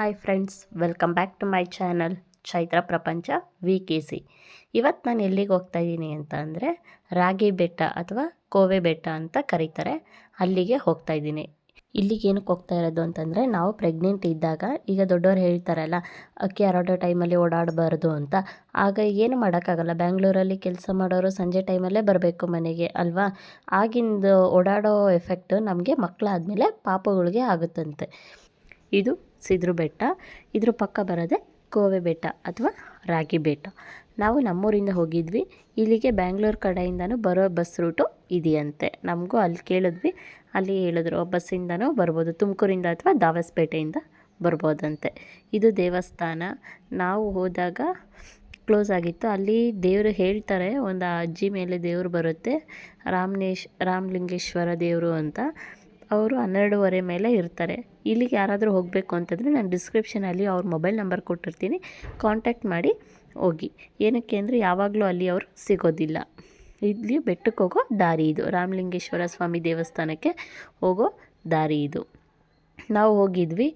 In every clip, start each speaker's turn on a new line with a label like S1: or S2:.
S1: Hi friends welcome back to my channel Chaitra Prapancha V K C ಇವತ್ತು ನಾನು ಎಲ್ಲಿಗೆ ಹೋಗ್ತಾ ಇದ್ದೀನಿ ಅಂತ ಅಂದರೆ ರಾಗಿ ಬೆಟ್ಟ ಅಥವಾ ಕೋವೆ ಬೆಟ್ಟ ಅಂತ ಕರೀತಾರೆ. ಅಲ್ಲಿಗೆ ಹೋಗ್ತಾ ಇದ್ದೀನಿ ಇಲ್ಲಿಗೆ ಏನಕ್ಕೆ ಹೋಗ್ತಾ ಇರೋದು ಅಂತಂದರೆ ನಾವು ಪ್ರೆಗ್ನೆಂಟ್ ಇದ್ದಾಗ ಈಗ ದೊಡ್ಡವ್ರು ಹೇಳ್ತಾರಲ್ಲ, ಅಕ್ಕಿ ಹರಡೋ ಟೈಮಲ್ಲಿ ಓಡಾಡಬಾರ್ದು ಅಂತ. ಆಗ ಏನು ಮಾಡೋಕ್ಕಾಗಲ್ಲ. ಬ್ಯಾಂಗ್ಳೂರಲ್ಲಿ ಕೆಲಸ ಮಾಡೋರು ಸಂಜೆ ಟೈಮಲ್ಲೇ ಬರಬೇಕು ಮನೆಗೆ, ಅಲ್ವಾ? ಆಗಿಂದು ಓಡಾಡೋ ಎಫೆಕ್ಟ್ ನಮಗೆ ಮಕ್ಕಳಾದಮೇಲೆ ಪಾಪಗಳಿಗೆ ಆಗುತ್ತಂತೆ. ಇದು ಸಿದ್ರು ಬೆಟ್ಟ. ಇದ್ರ ಪಕ್ಕ ಬರೋದೆ ಕೋವೆ ಬೆಟ್ಟ ಅಥವಾ ರಾಗಿ ಬೆಟ್ಟ. ನಾವು ನಮ್ಮೂರಿಂದ ಹೋಗಿದ್ವಿ. ಇಲ್ಲಿಗೆ ಬ್ಯಾಂಗ್ಳೂರು ಕಡೆಯಿಂದನೂ ಬರೋ ಬಸ್ ರೂಟು ಇದೆಯಂತೆ. ನಮಗೂ ಅಲ್ಲಿ ಕೇಳಿದ್ವಿ. ಅಲ್ಲಿ ಹೇಳಿದ್ರು ಬಸ್ಸಿಂದನೂ ಬರ್ಬೋದು. ತುಮಕೂರಿಂದ ಅಥವಾ ದಾವಸ್ಪೇಟೆಯಿಂದ ಬರ್ಬೋದಂತೆ. ಇದು ದೇವಸ್ಥಾನ. ನಾವು ಹೋದಾಗ ಕ್ಲೋಸ್ ಆಗಿತ್ತು. ಅಲ್ಲಿ ದೇವರು ಹೇಳ್ತಾರೆ, ಒಂದು ಅಜ್ಜಿ ಮೇಲೆ ದೇವರು ಬರುತ್ತೆ. ರಾಮನೇಶ್, ರಾಮಲಿಂಗೇಶ್ವರ ದೇವರು ಅಂತ. ಅವರು ಹನ್ನೆರಡೂವರೆ ಮೇಲೆ ಇರ್ತಾರೆ. ಇಲ್ಲಿಗೆ ಯಾರಾದರೂ ಹೋಗಬೇಕು ಅಂತಂದರೆ ನಾನು ಡಿಸ್ಕ್ರಿಪ್ಷನಲ್ಲಿ ಅವ್ರ ಮೊಬೈಲ್ ನಂಬರ್ ಕೊಟ್ಟಿರ್ತೀನಿ. ಕಾಂಟ್ಯಾಕ್ಟ್ ಮಾಡಿ ಹೋಗಿ. ಏನಕ್ಕೆ ಅಂದರೆ ಯಾವಾಗಲೂ ಅಲ್ಲಿ ಅವರು ಸಿಗೋದಿಲ್ಲ. ಇಲ್ಲಿ ಬೆಟ್ಟಕ್ಕೆ ಹೋಗೋ ದಾರಿ ಇದು. ರಾಮಲಿಂಗೇಶ್ವರ ಸ್ವಾಮಿ ದೇವಸ್ಥಾನಕ್ಕೆ ಹೋಗೋ ದಾರಿ ಇದು. ನಾವು ಹೋಗಿದ್ವಿ.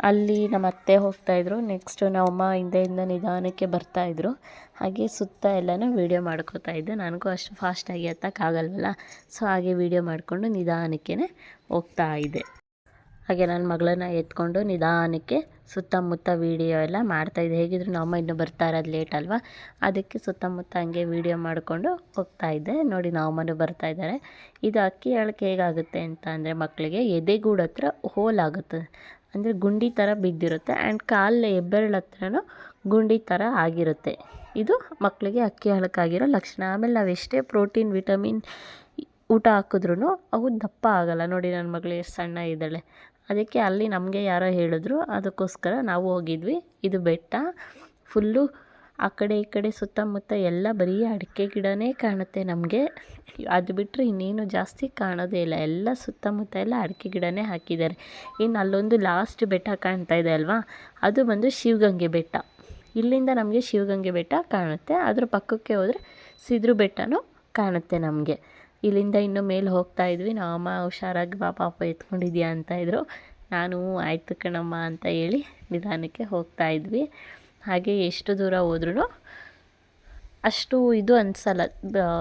S1: ಅಲ್ಲಿ ನಮ್ಮ ಅತ್ತೆ ಹೋಗ್ತಾಯಿದ್ರು ನೆಕ್ಸ್ಟು ನಮ್ಮಮ್ಮ ಹಿಂದೆಯಿಂದ ನಿಧಾನಕ್ಕೆ ಬರ್ತಾಯಿದ್ರು ಹಾಗೆ ಸುತ್ತ ಎಲ್ಲನೂ ವೀಡಿಯೋ ಮಾಡ್ಕೋತಾ ಇದ್ದೆ. ನನಗೂ ಅಷ್ಟು ಫಾಸ್ಟಾಗಿ ಹತ್ತಕ್ಕಾಗಲ್ವಲ್ಲ ಸೊ ಹಾಗೆ ವೀಡಿಯೋ ಮಾಡಿಕೊಂಡು ನಿಧಾನಕ್ಕೆ ಹೋಗ್ತಾ ಇದ್ದೆ. ಹಾಗೆ ನನ್ನ ಮಗಳನ್ನ ಎತ್ಕೊಂಡು ನಿಧಾನಕ್ಕೆ ಸುತ್ತಮುತ್ತ ವೀಡಿಯೋ ಎಲ್ಲ ಮಾಡ್ತಾಯಿದ್ದೆ ಹೇಗಿದ್ರು ನಮ್ಮಮ್ಮ ಇನ್ನೂ ಬರ್ತಾ ಇರೋದು ಲೇಟ್ ಅಲ್ವಾ? ಅದಕ್ಕೆ ಸುತ್ತಮುತ್ತ ಹಂಗೆ ವೀಡಿಯೋ ಮಾಡಿಕೊಂಡು ಹೋಗ್ತಾಯಿದ್ದೆ ನೋಡಿ ನಾವಮ್ಮನೂ ಬರ್ತಾ ಇದ್ದಾರೆ. ಇದು ಅಕ್ಕಿ ಅಳಕೆ ಹೇಗಾಗುತ್ತೆ ಅಂತ ಅಂದರೆ ಮಕ್ಕಳಿಗೆ ಎದೆಗೂಡತ್ರ ಹೋಲ್ ಆಗುತ್ತೆ. ಅಂದರೆ ಗುಂಡಿ ಥರ ಬಿದ್ದಿರುತ್ತೆ ಆ್ಯಂಡ್ ಕಾಲು ಹೆಬ್ಬೆರಳು ಹತ್ರನೂ ಗುಂಡಿ ಥರ ಆಗಿರುತ್ತೆ. ಇದು ಮಕ್ಕಳಿಗೆ ಅಕ್ಕಿ ಹಳಕಾಗಿರೋ ಲಕ್ಷಣ. ಆಮೇಲೆ ನಾವು ಎಷ್ಟೇ ಪ್ರೋಟೀನ್ ವಿಟಮಿನ್ ಊಟ ಹಾಕಿದ್ರೂ ಅವು ದಪ್ಪ ಆಗಲ್ಲ. ನೋಡಿ ನನ್ನ ಮಗಳು ಎಷ್ಟು ಸಣ್ಣ ಇದ್ದಾಳೆ. ಅದಕ್ಕೆ ಅಲ್ಲಿ ನಮಗೆ ಯಾರೋ ಹೇಳಿದ್ರು, ಅದಕ್ಕೋಸ್ಕರ ನಾವು ಹೋಗಿದ್ವಿ. ಇದು ಬೆಟ್ಟ. ಫುಲ್ಲು ಆ ಕಡೆ ಈ ಕಡೆ ಸುತ್ತಮುತ್ತ ಎಲ್ಲ ಬರೀ ಅಡಿಕೆ ಗಿಡನೇ ಕಾಣುತ್ತೆ ನಮಗೆ. ಅದು ಬಿಟ್ಟರೆ ಇನ್ನೇನು ಜಾಸ್ತಿ ಕಾಣೋದೇ ಇಲ್ಲ. ಎಲ್ಲ ಸುತ್ತಮುತ್ತ ಎಲ್ಲ ಅಡಿಕೆ ಗಿಡನೇ ಹಾಕಿದ್ದಾರೆ. ಇನ್ನು ಅಲ್ಲೊಂದು ಲಾಸ್ಟ್ ಬೆಟ್ಟ ಕಾಣ್ತಾ ಇದೆ ಅಲ್ವಾ? ಅದು ಬಂದು ಶಿವಗಂಗೆ ಬೆಟ್ಟ. ಇಲ್ಲಿಂದ ನಮಗೆ ಶಿವಗಂಗೆ ಬೆಟ್ಟ ಕಾಣುತ್ತೆ. ಅದ್ರ ಪಕ್ಕಕ್ಕೆ ಹೋದರೆ ಸಿದ್ರು ಬೆಟ್ಟನೂ ಕಾಣುತ್ತೆ ನಮಗೆ. ಇಲ್ಲಿಂದ ಇನ್ನು ಮೇಲೆ ಹೋಗ್ತಾ ಇದ್ವಿ. ಅಮ್ಮ ಹುಷಾರಾಗಿ ಬಾ, ಪಾಪ ಎತ್ಕೊಂಡಿದ್ಯಾ ಅಂತ ಇದ್ರು. ನಾನು ಆಯ್ತು ಕಣಮ್ಮ ಅಂತ ಹೇಳಿ ನಿಧಾನಕ್ಕೆ ಹೋಗ್ತಾ ಇದ್ವಿ. ಹಾಗೆ ಎಷ್ಟು ದೂರ ಹೋದ್ರೂ ಅಷ್ಟು ಇದು ಅನಿಸಲ್ಲ.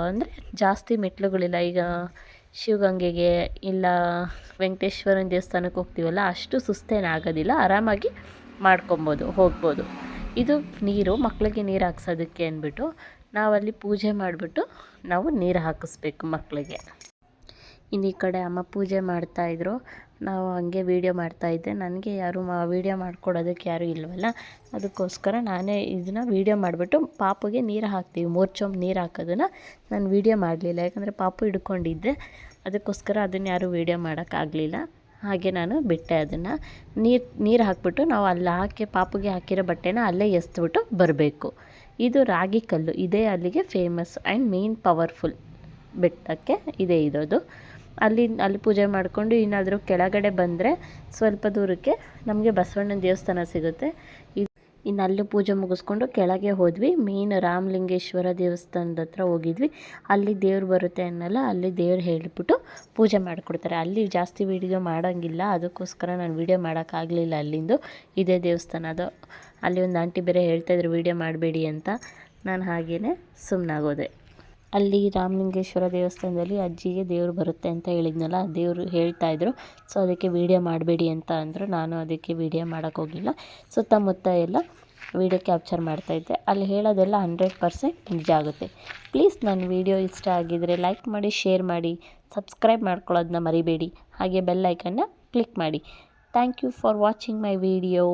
S1: ಅಂದರೆ ಜಾಸ್ತಿ ಮೆಟ್ಲುಗಳಿಲ್ಲ ಈಗ ಶಿವಗಂಗೆಗೆ ಇಲ್ಲ ವೆಂಕಟೇಶ್ವರನ ದೇವಸ್ಥಾನಕ್ಕೆ ಹೋಗ್ತೀವಲ್ಲ, ಅಷ್ಟು ಸುಸ್ತೇನಾಗೋದಿಲ್ಲ ಆರಾಮಾಗಿ ಮಾಡ್ಕೊಬೋದು, ಹೋಗ್ಬೋದು. ಇದು ನೀರು ಮಕ್ಕಳಿಗೆ ನೀರು ಹಾಕ್ಸೋದಕ್ಕೆ ಅಂದ್ಬಿಟ್ಟು ನಾವಲ್ಲಿ ಪೂಜೆ ಮಾಡಿಬಿಟ್ಟು ನಾವು ನೀರು ಹಾಕಿಸ್ಬೇಕು ಮಕ್ಕಳಿಗೆ ಇನ್ನು ಈ ಕಡೆ ಅಮ್ಮ ಪೂಜೆ ಮಾಡ್ತಾಯಿದ್ರು ನಾವು ಹಂಗೆ ವೀಡಿಯೋ ಮಾಡ್ತಾಯಿದ್ದೆ ನನಗೆ ಯಾರು ಮಾ ವೀಡಿಯೋ ಮಾಡ್ಕೊಡೋದಕ್ಕೆ ಯಾರೂ ಇಲ್ಲವಲ್ಲ ಅದಕ್ಕೋಸ್ಕರ ನಾನೇ ಇದನ್ನು ವೀಡಿಯೋ ಮಾಡಿಬಿಟ್ಟು ಪಾಪುಗೆ ನೀರು ಹಾಕ್ತೀವಿ. ಮೂರು ನೀರು ಹಾಕೋದನ್ನು ನಾನು ವೀಡಿಯೋ ಮಾಡಲಿಲ್ಲ. ಯಾಕಂದರೆ ಪಾಪು ಹಿಡ್ಕೊಂಡಿದ್ದೆ. ಅದಕ್ಕೋಸ್ಕರ ಅದನ್ನು ಯಾರೂ ವೀಡಿಯೋ ಮಾಡೋಕ್ಕಾಗಲಿಲ್ಲ ಹಾಗೆ ನಾನು ಬಿಟ್ಟೆ ಅದನ್ನು. ನೀರು ನೀರು ಹಾಕ್ಬಿಟ್ಟು ನಾವು ಅಲ್ಲಿ ಹಾಕಿ, ಪಾಪುಗೆ ಹಾಕಿರೋ ಬಟ್ಟೆನ ಅಲ್ಲೇ ಎಸ್ದುಬಿಟ್ಟು ಬರಬೇಕು. ಇದು ರಾಗಿ ಕಲ್ಲು. ಇದೇ ಅಲ್ಲಿಗೆ ಫೇಮಸ್ ಆ್ಯಂಡ್ ಮೇನ್ ಪವರ್ಫುಲ್ ಬೆಟ್ಟಕ್ಕೆ ಇದೇ ಇರೋದು. ಅಲ್ಲಿ ಅಲ್ಲಿ ಪೂಜೆ ಮಾಡಿಕೊಂಡು ಏನಾದರೂ ಕೆಳಗಡೆ ಬಂದರೆ ಸ್ವಲ್ಪ ದೂರಕ್ಕೆ ನಮಗೆ ಬಸವಣ್ಣನ ದೇವಸ್ಥಾನ ಸಿಗುತ್ತೆ. ಇನ್ನು ಅಲ್ಲಿ ಪೂಜೆ ಮುಗಿಸ್ಕೊಂಡು ಕೆಳಗೆ ಹೋದ್ವಿ. ಮೇನ್ ರಾಮಲಿಂಗೇಶ್ವರ ದೇವಸ್ಥಾನದ ಹತ್ರ ಹೋಗಿದ್ವಿ. ಅಲ್ಲಿ ದೇವ್ರು ಬರುತ್ತೆ ಅನ್ನಲ್ಲ, ಅಲ್ಲಿ ದೇವ್ರು ಹೇಳಿಬಿಟ್ಟು ಪೂಜೆ ಮಾಡಿಕೊಡ್ತಾರೆ. ಅಲ್ಲಿ ಜಾಸ್ತಿ ವೀಡಿಯೋ ಮಾಡೋಂಗಿಲ್ಲ. ಅದಕ್ಕೋಸ್ಕರ ನಾನು ವೀಡಿಯೋ ಮಾಡೋಕ್ಕಾಗಲಿಲ್ಲ ಅಲ್ಲಿಂದು. ಇದೇ ದೇವಸ್ಥಾನ ಅದು. ಅಲ್ಲಿ ಒಂದು ಆಂಟಿ ಬೇರೆ ಹೇಳ್ತಾಯಿದ್ರು ವೀಡಿಯೋ ಮಾಡಬೇಡಿ ಅಂತ. ನಾನು ಹಾಗೇ ಸುಮ್ಮನಾಗೋದೆ ಅಲ್ಲಿ ರಾಮಲಿಂಗೇಶ್ವರ ದೇವಸ್ಥಾನದಲ್ಲಿ ಅಜ್ಜಿಗೆ ದೇವರು ಬರುತ್ತೆ ಅಂತ ಹೇಳಿದ್ನಲ್ಲ, ದೇವರು ಹೇಳ್ತಾಯಿದ್ರು ಸೊ ಅದಕ್ಕೆ ವೀಡಿಯೋ ಮಾಡಬೇಡಿ ಅಂತ ಅಂದರು. ನಾನು ಅದಕ್ಕೆ ವೀಡಿಯೋ ಮಾಡೋಕ್ಕೋಗಿಲ್ಲ ಸುತ್ತಮುತ್ತ ಎಲ್ಲ ವೀಡಿಯೋ ಕ್ಯಾಪ್ಚರ್ ಮಾಡ್ತಾಯಿದ್ದೆ ಅಲ್ಲಿ ಹೇಳೋದೆಲ್ಲ ಹಂಡ್ರೆಡ್ ಪರ್ಸೆಂಟ್ ನಿಜ ಆಗುತ್ತೆ. ಪ್ಲೀಸ್ ನನ್ನ ವೀಡಿಯೋ ಇಷ್ಟ ಆಗಿದ್ದರೆ ಲೈಕ್ ಮಾಡಿ ಶೇರ್ ಮಾಡಿ ಸಬ್ಸ್ಕ್ರೈಬ್ ಮಾಡ್ಕೊಳ್ಳೋದನ್ನ ಮರಿಬೇಡಿ. ಹಾಗೆ ಬೆಲ್ ಐಕನ್ನ ಕ್ಲಿಕ್ ಮಾಡಿ. Thank you for watching my video